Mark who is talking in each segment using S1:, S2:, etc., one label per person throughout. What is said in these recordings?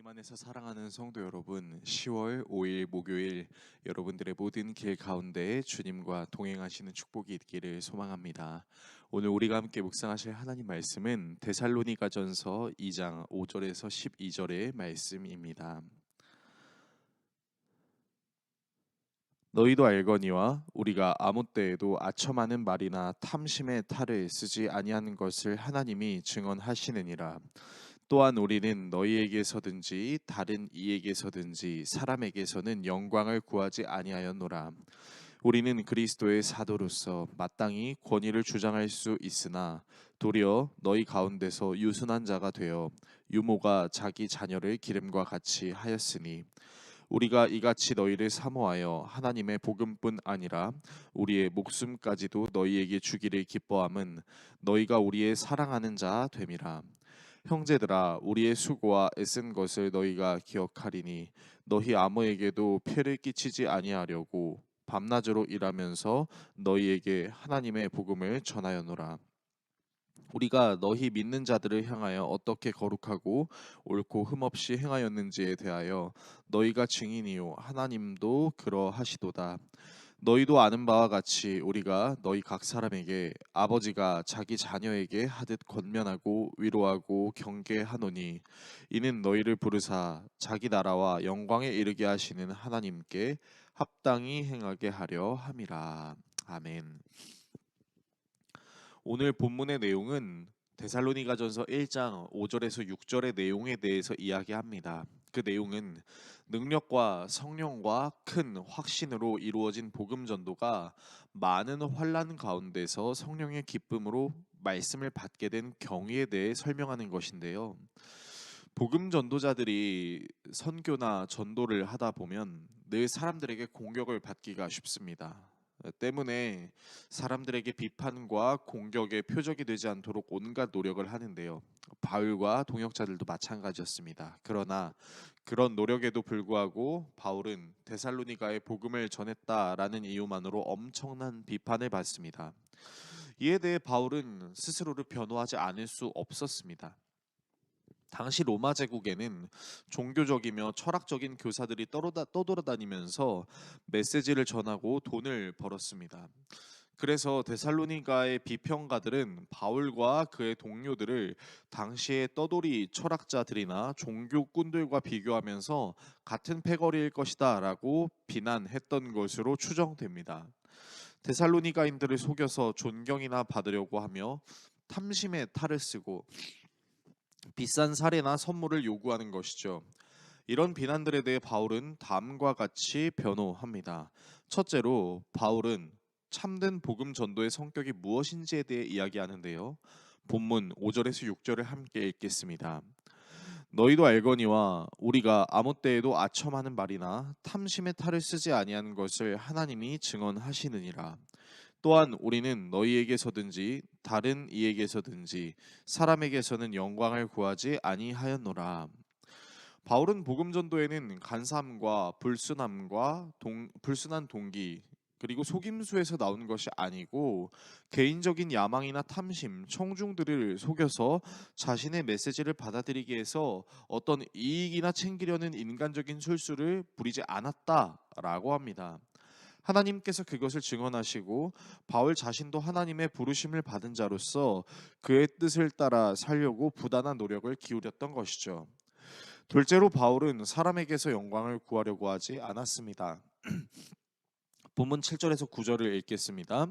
S1: 주님 안에서 사랑하는 성도 여러분, 10월 5일 목요일 여러분들의 모든 길 가운데 주님과 동행하시는 축복이 있기를 소망합니다. 오늘 우리가 함께 묵상하실 하나님 말씀은 데살로니가전서 2장 5절에서 12절의 말씀입니다. 너희도 알거니와 우리가 아무 때에도 아첨하는 말이나 탐심의 탈을 쓰지 아니하는 것을 하나님이 증언하시느니라. 또한 우리는 너희에게서든지 다른 이에게서든지 사람에게서는 영광을 구하지 아니하였노라. 우리는 그리스도의 사도로서 마땅히 권위를 주장할 수 있으나 도리어 너희 가운데서 유순한 자가 되어 유모가 자기 자녀를 기름과 같이 하였으니 우리가 이같이 너희를 사모하여 하나님의 복음뿐 아니라 우리의 목숨까지도 너희에게 주기를 기뻐함은 너희가 우리의 사랑하는 자 됨이라. 형제들아 우리의 수고와 애쓴 것을 너희가 기억하리니 너희 아무에게도 폐를 끼치지 아니하려고 밤낮으로 일하면서 너희에게 하나님의 복음을 전하였노라. 우리가 너희 믿는 자들을 향하여 어떻게 거룩하고 옳고 흠없이 행하였는지에 대하여 너희가 증인이요 하나님도 그러하시도다. 너희도 아는 바와 같이 우리가 너희 각 사람에게 아버지가 자기 자녀에게 하듯 권면하고 위로하고 경계하노니 이는 너희를 부르사 자기 나라와 영광에 이르게 하시는 하나님께 합당히 행하게 하려 함이라. 아멘. 오늘 본문의 내용은 데살로니가전서 1장 5절에서 6절의 내용에 대해서 이야기합니다. 그 내용은 능력과 성령과 큰 확신으로 이루어진 복음 전도가 많은 환란 가운데서 성령의 기쁨으로 말씀을 받게 된 경위에 대해 설명하는 것인데요. 복음 전도자들이 선교나 전도를 하다 보면 늘 사람들에게 공격을 받기가 쉽습니다. 때문에 사람들에게 비판과 공격의 표적이 되지 않도록 온갖 노력을 하는데요. 바울과 동역자들도 마찬가지였습니다. 그러나 그런 노력에도 불구하고 바울은 데살로니가에 복음을 전했다라는 이유만으로 엄청난 비판을 받습니다. 이에 대해 바울은 스스로를 변호하지 않을 수 없었습니다. 당시 로마 제국에는 종교적이며 철학적인 교사들이 떠돌아, 떠돌아다 니면서 메시지를 전하고 돈을 벌었습니다. 그래서 데살로니가의 비평가들은 바울과 그의 동료들을 당시의 떠돌이 철학자들이나 종교꾼들과 비교하면서 같은 패거리일 것이다라고 비난했던 것으로 추정됩니다. 데살로니가인들을 속여서 존경이나 받으려고 하며 탐심의 탈을 쓰고 비싼 사례나 선물을 요구하는 것이죠. 이런 비난들에 대해 바울은 다음과 같이 변호합니다. 첫째로 바울은 참된 복음 전도의 성격이 무엇인지에 대해 이야기하는데요. 본문 5절에서 6절을 함께 읽겠습니다. 너희도 알거니와 우리가 아무 때에도 아첨하는 말이나 탐심의 탈을 쓰지 아니하는 것을 하나님이 증언하시느니라. 또한 우리는 너희에게서든지 다른 이에게서든지 사람에게서는 영광을 구하지 아니하였노라. 바울은 복음 전도에는 간사함과 불순함과 동, 불순한 동기 그리고 속임수에서 나온 것이 아니고 개인적인 야망이나 탐심, 청중들을 속여서 자신의 메시지를 받아들이기 위해서 어떤 이익이나 챙기려는 인간적인 술수를 부리지 않았다라고 합니다. 하나님께서 그것을 증언하시고 바울 자신도 하나님의 부르심을 받은 자로서 그의 뜻을 따라 살려고 부단한 노력을 기울였던 것이죠. 둘째로 바울은 사람에게서 영광을 구하려고 하지 않았습니다. 본문 7절에서 9절을 읽겠습니다.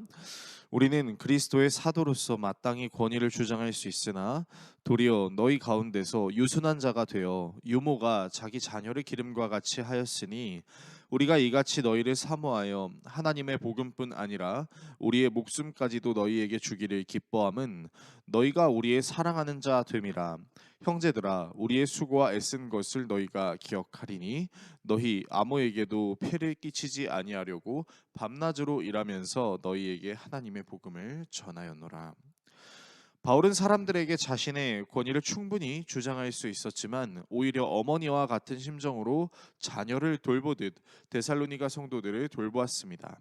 S1: 우리는 그리스도의 사도로서 마땅히 권위를 주장할 수 있으나 도리어 너희 가운데서 유순한 자가 되어 유모가 자기 자녀를 기름과 같이 하였으니 우리가 이같이 너희를 사모하여 하나님의 복음뿐 아니라 우리의 목숨까지도 너희에게 주기를 기뻐함은 너희가 우리의 사랑하는 자 됨이라. 형제들아 우리의 수고와 애쓴 것을 너희가 기억하리니 너희 아무에게도 폐를 끼치지 아니하려고 밤낮으로 일하면서 너희에게 하나님의 복음을 전하였노라 바울은 사람들에게 자신의 권위를 충분히 주장할 수 있었지만 오히려 어머니와 같은 심정으로 자녀를 돌보듯 데살로니가 성도들을 돌보았습니다.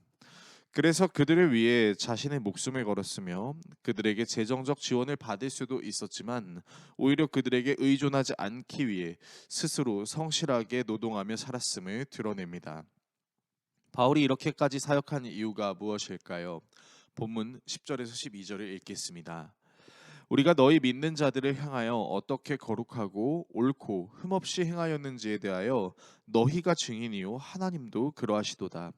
S1: 그래서 그들을 위해 자신의 목숨을 걸었으며 그들에게 재정적 지원을 받을 수도 있었지만 오히려 그들에게 의존하지 않기 위해 스스로 성실하게 노동하며 살았음을 드러냅니다. 바울이 이렇게까지 사역한 이유가 무엇일까요? 본문 10절에서 12절을 읽겠습니다. 우리가 너희 믿는 자들을 향하여 어떻게 거룩하고 옳고 흠없이 행하였는지에 대하여 너희가 증인이요 하나님도 그러하시도다.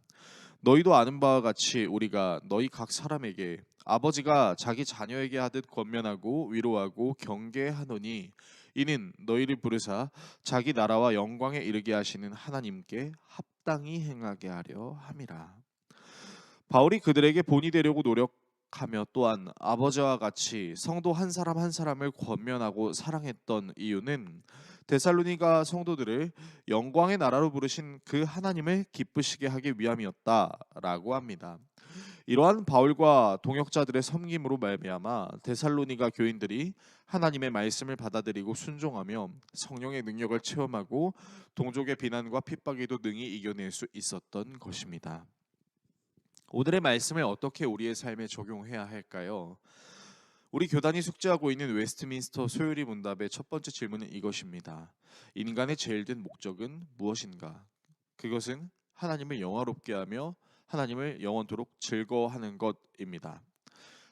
S1: 너희도 아는 바와 같이 우리가 너희 각 사람에게 아버지가 자기 자녀에게 하듯 권면하고 위로하고 경계하노니 이는 너희를 부르사 자기 나라와 영광에 이르게 하시는 하나님께 합당히 행하게 하려 함이라. 바울이 그들에게 본이 되려고 노력 하며 또한 아버지와 같이 성도 한 사람 한 사람을 권면하고 사랑했던 이유는 데살로니가 성도들을 영광의 나라로 부르신 그 하나님을 기쁘시게 하기 위함이었다라고 합니다. 이러한 바울과 동역자들의 섬김으로 말미암아 데살로니가 교인들이 하나님의 말씀을 받아들이고 순종하며 성령의 능력을 체험하고 동족의 비난과 핍박에도 능히 이겨낼 수 있었던 것입니다. 오늘의 말씀을 어떻게 우리의 삶에 적용해야 할까요? 우리 교단이 숙제하고 있는 웨스트민스터 소요리 문답의 첫 번째 질문은 이것입니다. 인간의 제일 된 목적은 무엇인가? 그것은 하나님을 영화롭게 하며 하나님을 영원토록 즐거워하는 것입니다.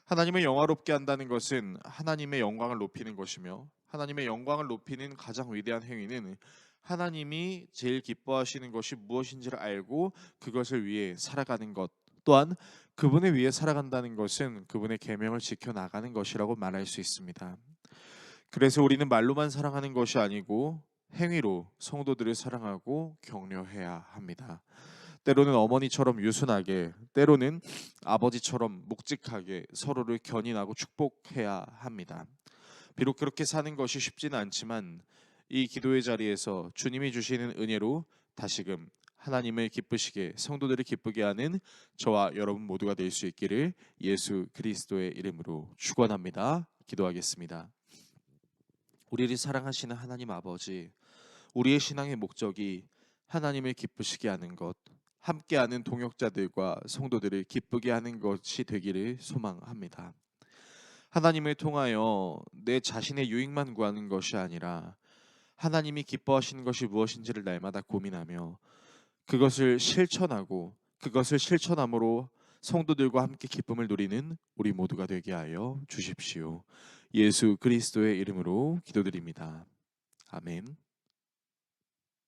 S1: 하나님을 영화롭게 한다는 것은 하나님의 영광을 높이는 것이며 하나님의 영광을 높이는 가장 위대한 행위는 하나님이 제일 기뻐하시는 것이 무엇인지를 알고 그것을 위해 살아가는 것 또한 그분을 위해 살아간다는 것은 그분의 계명을 지켜 나가는 것이라고 말할 수 있습니다. 그래서 우리는 말로만 사랑하는 것이 아니고 행위로 성도들을 사랑하고 격려해야 합니다. 때로는 어머니처럼 유순하게, 때로는 아버지처럼 묵직하게 서로를 견인하고 축복해야 합니다. 비록 그렇게 사는 것이 쉽지는 않지만 이 기도의 자리에서 주님이 주시는 은혜로 다시금 하나님을 기쁘시게 성도들을 기쁘게 하는 저와 여러분 모두가 될 수 있기를 예수 그리스도의 이름으로 축원합니다. 기도하겠습니다. 우리를 사랑하시는 하나님 아버지, 우리의 신앙의 목적이 하나님을 기쁘시게 하는 것, 함께하는 동역자들과 성도들을 기쁘게 하는 것이 되기를 소망합니다. 하나님을 통하여 내 자신의 유익만 구하는 것이 아니라 하나님이 기뻐하시는 것이 무엇인지를 날마다 고민하며 그것을 실천하고 그것을 실천함으로 성도들과 함께 기쁨을 누리는 우리 모두가 되게 하여 주십시오. 예수 그리스도의 이름으로 기도드립니다. 아멘.